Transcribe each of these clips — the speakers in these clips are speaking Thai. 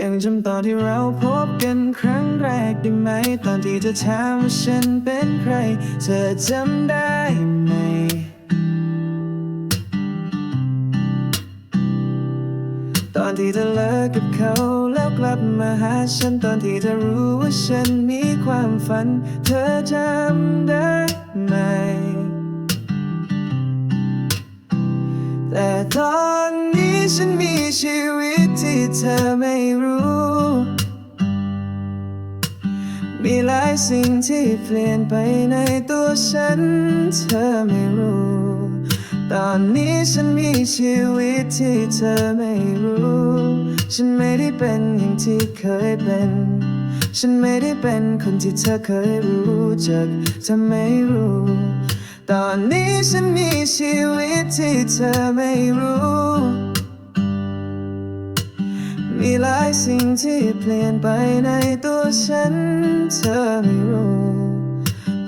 ยังจำตอนที่เราพบกันครั้งแรกได้ไหม ตอนที่เธอถามว่าฉันเป็นใคร เธอจำได้ไหม ตอนที่เธอเลิกกับเขาแล้วกลับมาหาฉัน ตอนที่เธอรู้ว่าฉันมีความฝัน เธอจำได้ไหม แต่ตอน ฉันมีชีวิตที่เธอไม่รู้ มีหลายสิ่งที่เปลี่ยนไปในตัวฉัน เธอไม่รู้ ตอนนี้ฉันมีชีวิตที่เธอไม่รู้ ฉันไม่ได้เป็นอย่างที่เคยเป็นฉันไม่ได้เป็นคนที่เธอเคยรู้จักเธอไม่รู้ ตอนนี้ฉันมีชีวิตที่เธอไม่รู้ มีหลายสิ่งที่เปลี่ยนไปในตัวฉัน เธอไม่รู้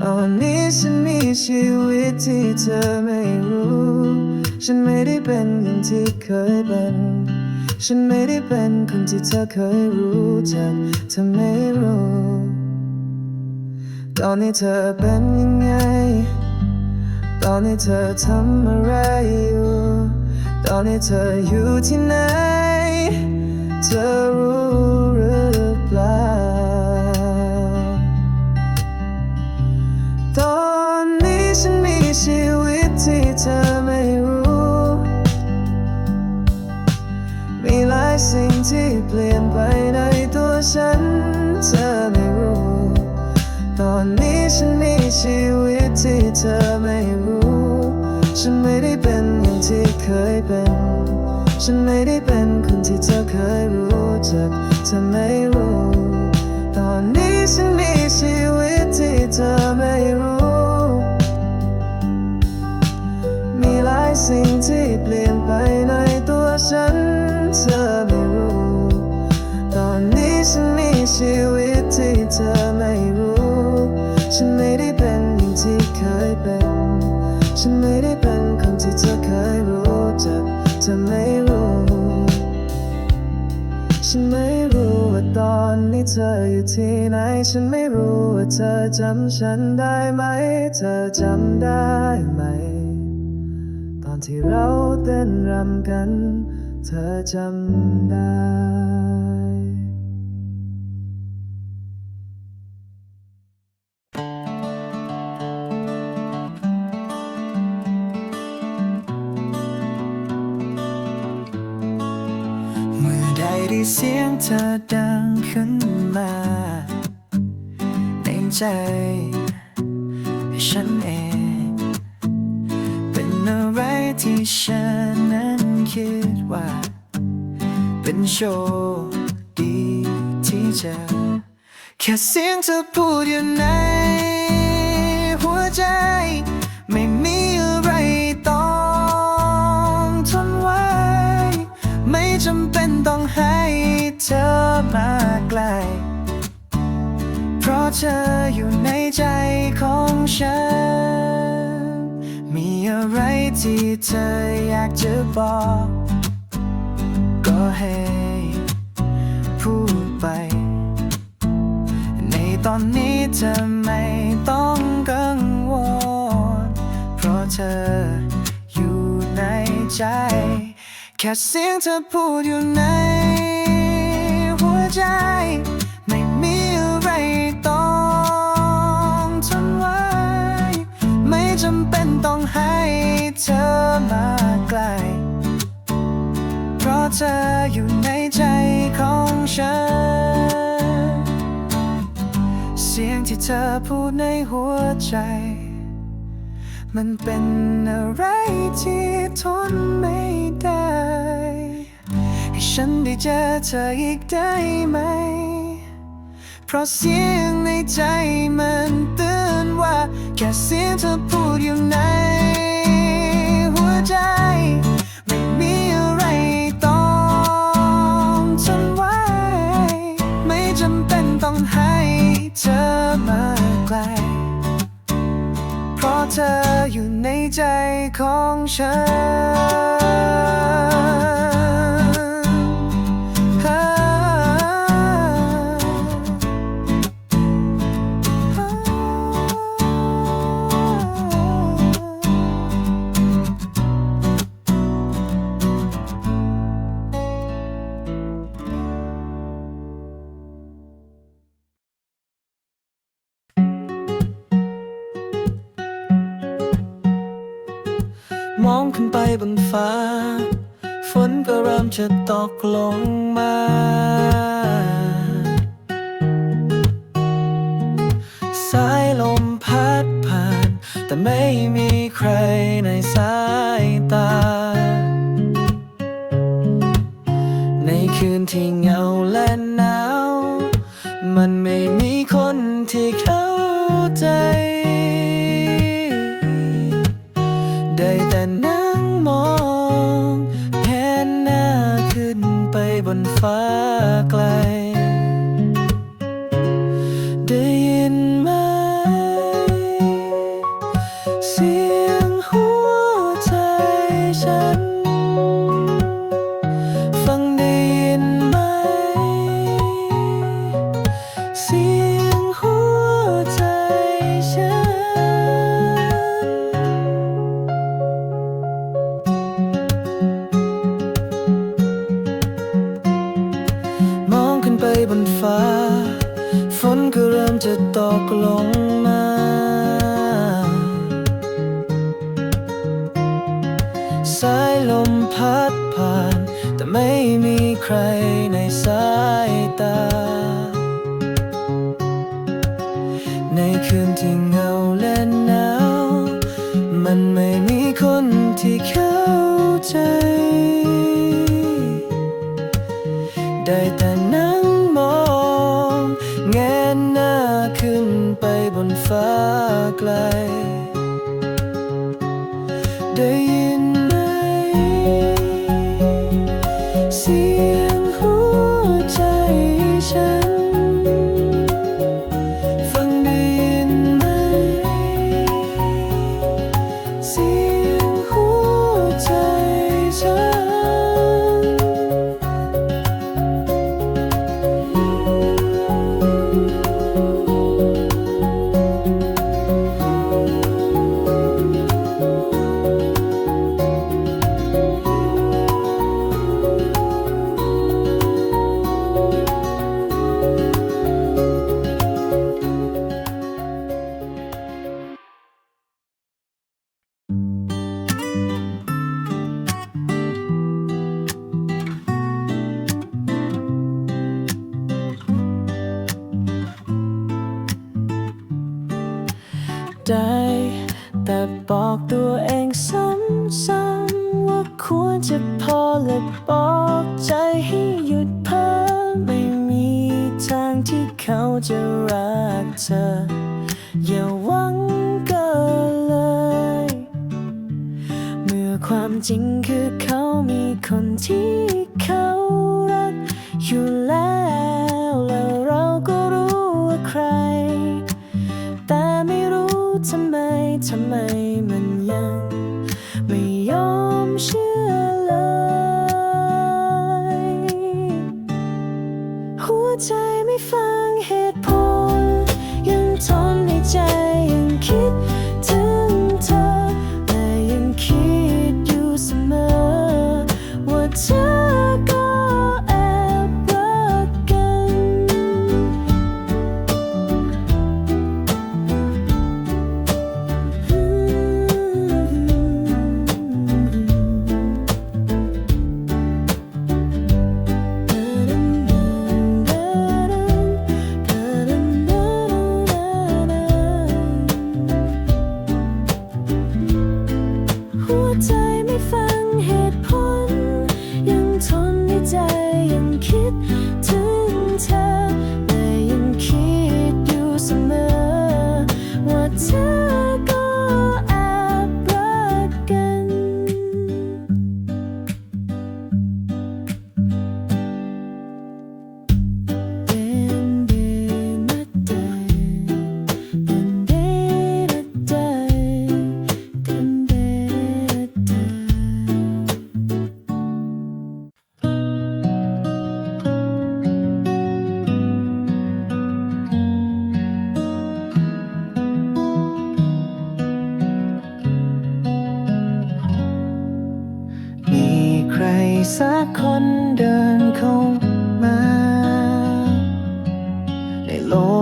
ตอนนี้ฉันมีชีวิตที่เธอไม่รู้ ฉันไม่ได้เป็นอย่างที่เคยเป็น ฉันไม่ได้เป็นคนที่เธอเคยรู้จักเธอไม่รู้ ตอนนี้เธอเป็นยังไง ตอนนี้เธอทำอะไรอยู่ ตอนนี้เธออยู่ที่ไหน เธอรู้หรือเปล่า ตอนนี้ฉันมีชีวิตที่เธอไม่รู้ มีหลายสิ่งที่เปลี่ยนไปในตัวฉันเธอไม่รู้ ตอนนี้ฉันมีชีวิตที่เธอไม่รู้ ฉันไม่ได้เป็นอย่างที่เคยเป็น ฉันไม่ได้เป็นคนที่เธอเคยรู้จักเธอไม่รู้ ตอนนี้ฉันมีชีวิตที่เธอไม่รู้ มีหลายสิ่งที่เปลี่ยนไปในตัวฉันเธอไม่รู้ ตอนนี้ฉันมีชีวิตที่เธอไม่รู้ ฉันไม่ได้เป็นอย่างที่เคยเป็น ฉันไม่ได้เป็นคนที่เธอเคยรู้จักเธอไม่ ฉันไม่รู้ว่าตอนนี้เธออยู่ที่ไหน ฉันไม่รู้ว่าเธอจำฉันได้ไหม เธอจำได้ไหม ตอนที่เราเต้นรำกัน เธอจำได้ เสียงเธอดังขึ้นมาในใจฉันเอง เป็นอะไรที่ฉันนั้นคิดว่า เป็นโชคดีที่เจอแค่เสียงเธอพูดอยู่ในหัวใจ เธอมาไกล เพราะเธออยู่ในใจของฉัน มีอะไรที่เธออยากจะบอก ก็ให้พูดไป ในตอนนี้เธอไม่ต้องกังวล เพราะเธออยู่ในใจ แค่เสียงเธอพูดอยู่ใน ใจ ไม่มีอะไรต้องทนไว้ ไม่จำเป็นต้องให้เธอมาไกล เพราะเธออยู่ในใจของฉัน เสียงที่เธอพูดในหัวใจ มันเป็นอะไรที่ทนไม่ได้ ฉันได้เจอเธออีกได้ไหม เพราะเสียงในใจมันเตือนว่า แค่เสียงเธอพูดอยู่ในหัวใจ ไม่มีอะไรต้องทนไว้ ไม่จำเป็นต้องให้เธอมาไกล เพราะเธออยู่ในใจของฉัน จะตกลงมา สายลมพัดผ่าน แต่ไม่มีใครในสายตา ในคืนที่เงาและ day บอกตัวเองซ้ำๆว่าควรจะพอและบอกใจให้หยุดเพ้อไม่มีทางที่เขาจะรักเธอ อย่าหวังเกินเลย เมื่อความจริงคือเขามีคนที่เขา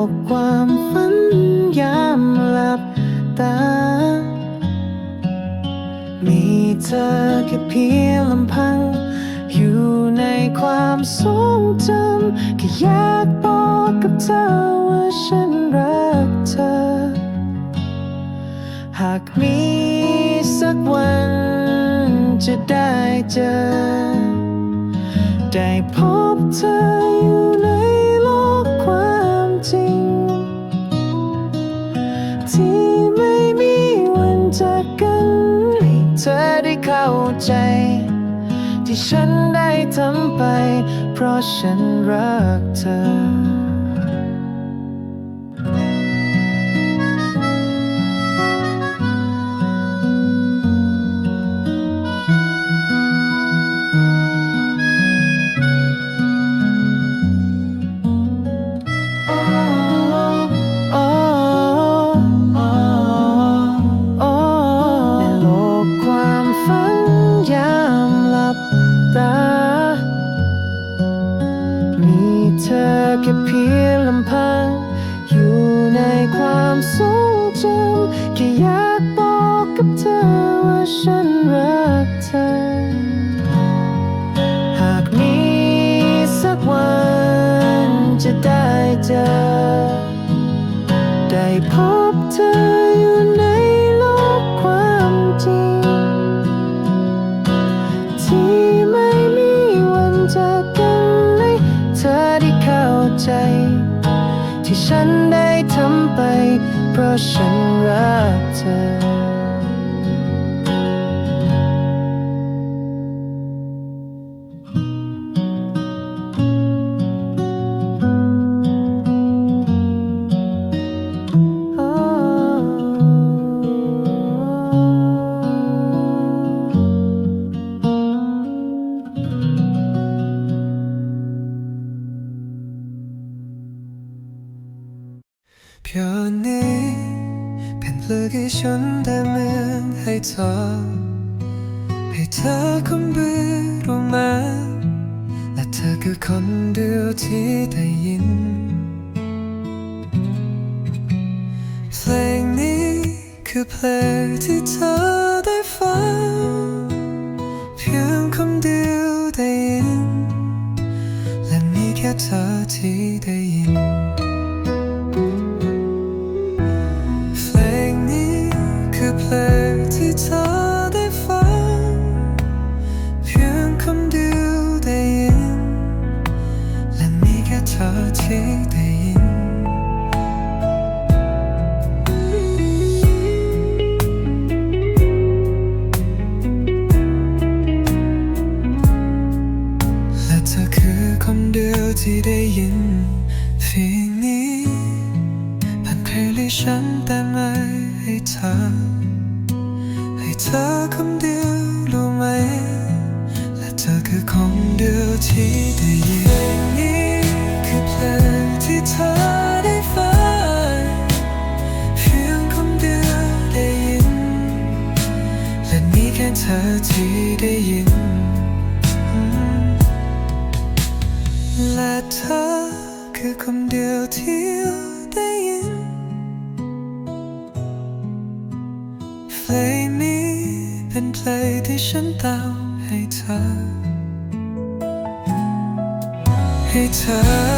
กความฝันยามหลับตา มีเธอแค่เพียงลำพัง อยู่ในความทรงจำแค่อยากบอกกับเธอว่าฉันรักเธอ หากมีสักวันจะได้เจอ ได้พบเธอ เธอได้เข้าใจ ที่ฉันได้ทำไป เพราะฉันรักเธอ พ ให้เธอ ให้เธอคนเดียวมาและเธอคือคนเดียวที่ได้ยิน เพลงนี้คือเพลงที่เธอได้ฟังเพียงคนเดียวได้ยิน และมีแค่เธอที่ได้ยินเพลงนี้คือเพลง ที่ ให้เธอ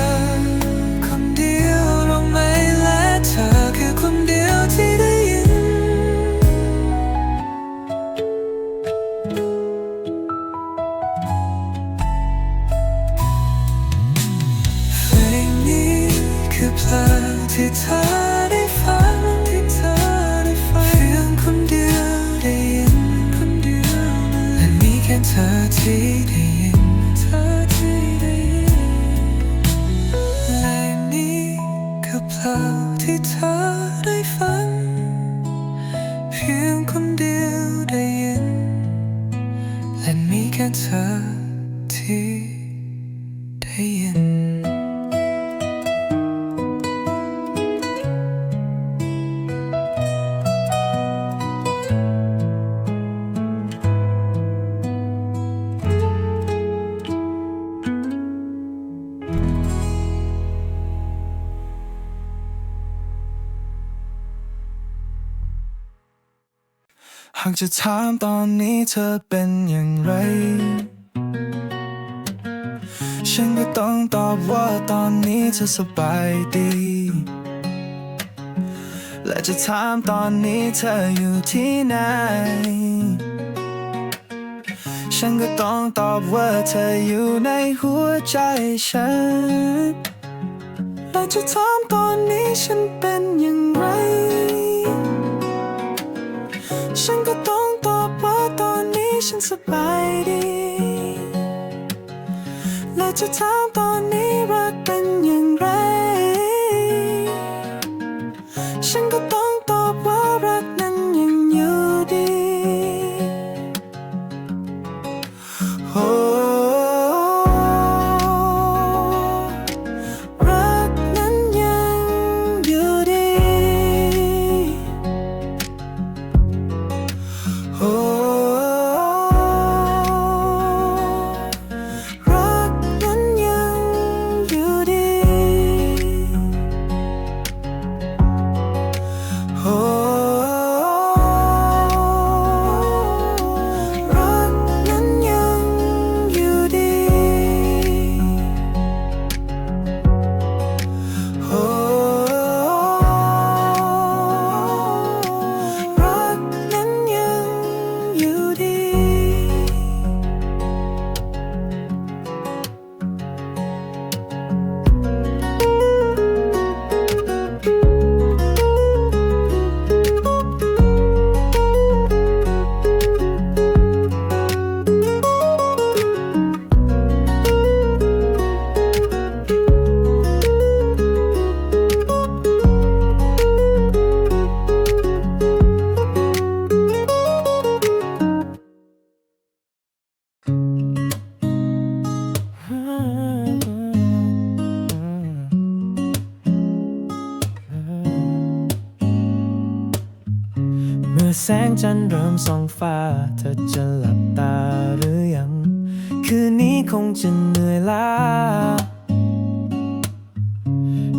หากจะถามตอนนี้เธอเป็นอย่างไร ต้องตอบว่าตอนนี้เธอสบายดี และจะถามตอนนี้เธออยู่ที่ไหน ฉันก็ต้องตอบว่าเธออยู่ในหัวใจฉัน และจะถามตอนนี้ฉันเป็นอย่างไร ฉันก็ต้องตอบว่าตอนนี้ฉันสบายดี จะถามตอนนี้รักเป็นยัง แสงจันทร์เริ่มส่องฟ้า เธอจะหลับตาหรือยัง คืนนี้คงจะเหนื่อยล้า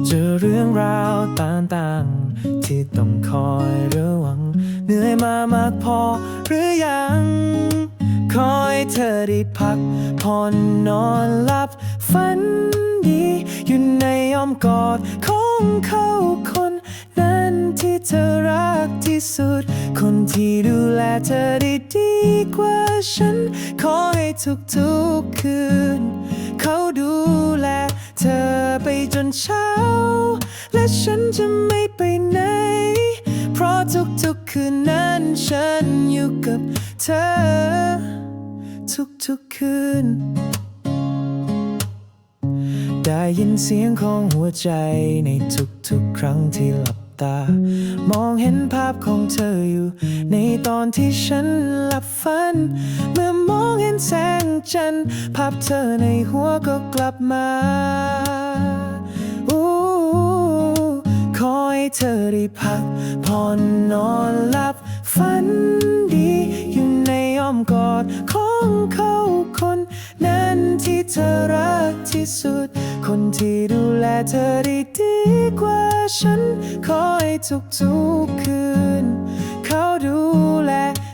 เจอเรื่องราวต่างๆ ที่ต้องคอยระวัง เหนื่อยมามากพอหรือยัง คอยเธอได้พักผ่อนนอนหลับฝันดี อยู่ในอ้อมกอดของเขาคน ที่เธอรักที่สุด คนที่ดูแลเธอได้ดีกว่าฉัน ขอให้ทุกๆคืน เขาดูแลเธอไปจนเช้า และฉันจะไม่ไปไหน เพราะทุกๆคืนนั้นฉันอยู่กับเธอ ทุกๆคืนได้ยินเสียงของหัวใจในทุกๆ ครั้งที่หลับ ตา มองเห็นภาพของเธออยู่ ในตอนที่ฉันหลับฝัน เมื่อมองเห็นแสงจันทร์ภาพเธอในหัวก็กลับมาอู้ขอให้เธอได้พักผ่อนนอนหลับฝันดี อยู่ในอ้อมกอดของเขาคน นั้นที่เธอรักที่สุด คนที่ดูแลเธอได้ดีกว่าฉัน คอยทุกทุกคืน เขาดูแล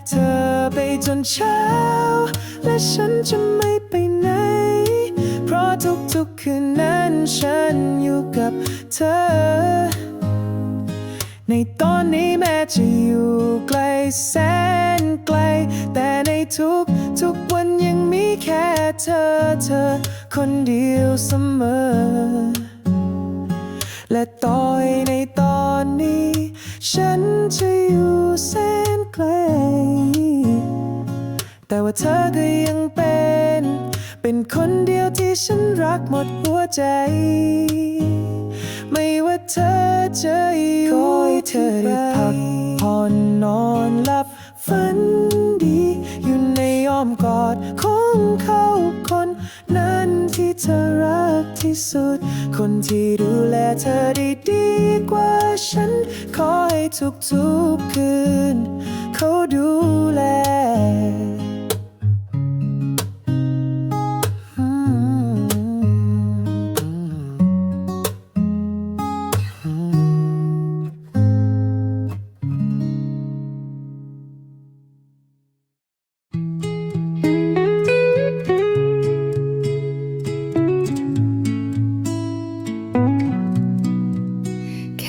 เธอไปจนเช้า และฉันจะไม่ไปไหน เพราะทุกๆคืนนั้นฉันอยู่กับเธอ นี้แม้จะอยู่ไกลแสนไกล แต่ในทุกทุกวันยังมีแค่เธอเธอ คนเดียวเสมอ และต่อยในตอนนี้ ฉันจะอยู่แสนไกล แต่ว่าเธอก็ยังเป็น เป็นคนเดียวที่ฉันรักหมดหัว ใจ ไม่ว่าเธอจะอยู่ขอให้เธอได้พักผ่อนนอนหลับฝันดี อยู่ในอ้อมกอดของเขาคนนั้นที่เธอรักที่สุด คนที่ดูแลเธอได้ดีกว่าฉัน ขอให้ทุกๆคืน เขาดูแล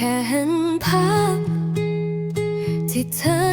แค่เห็นภาพที่เธอ